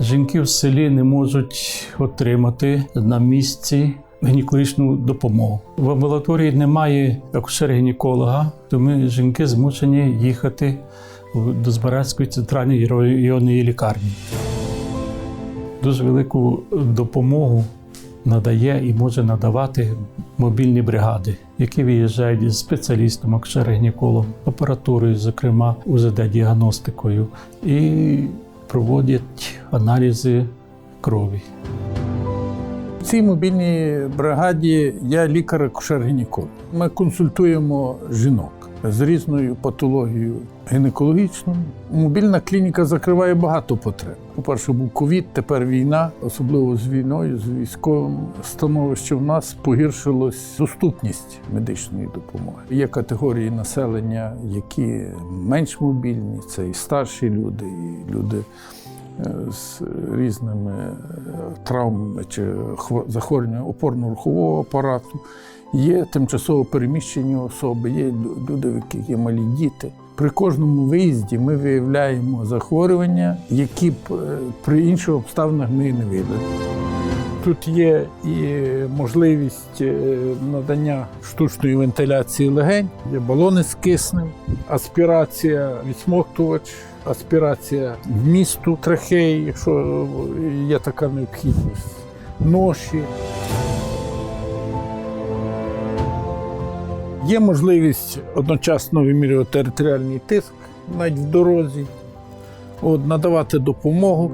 Жінки в селі не можуть отримати на місці гінекологічну допомогу. В амбулаторії немає акушера-гінеколога, тому жінки змушені їхати до Збаразької центральної районної лікарні. Дуже велику допомогу надає і може надавати мобільні бригади, які виїжджають з спеціалістом, акушер-гінекологом, апаратурою, зокрема УЗД-діагностикою, і проводять аналізи крові. В цій мобільній бригаді я лікар-акушер-гінеколог. Ми консультуємо жінок з різною патологією гінекологічною. Мобільна клініка закриває багато потреб. По-перше, був ковід, тепер війна, особливо з війною, з військовим становищем в нас погіршилась доступність медичної допомоги. Є категорії населення, які менш мобільні, це і старші люди, і люди з різними е, травмами чи захворюваннями захворюванням опорно-рухового апарату. Є тимчасово переміщені особи, є люди, в яких є малі діти. При кожному виїзді ми виявляємо захворювання, які б е, при інших обставинах ми не виявили. Тут є і можливість е, надання штучної вентиляції легень, є балони з киснем, аспірація, відсмоктувач, аспірація вмісту трахеї, якщо є така необхідність, ноші. Є можливість одночасно вимірювати артеріальний тиск навіть в дорозі, от, надавати допомогу.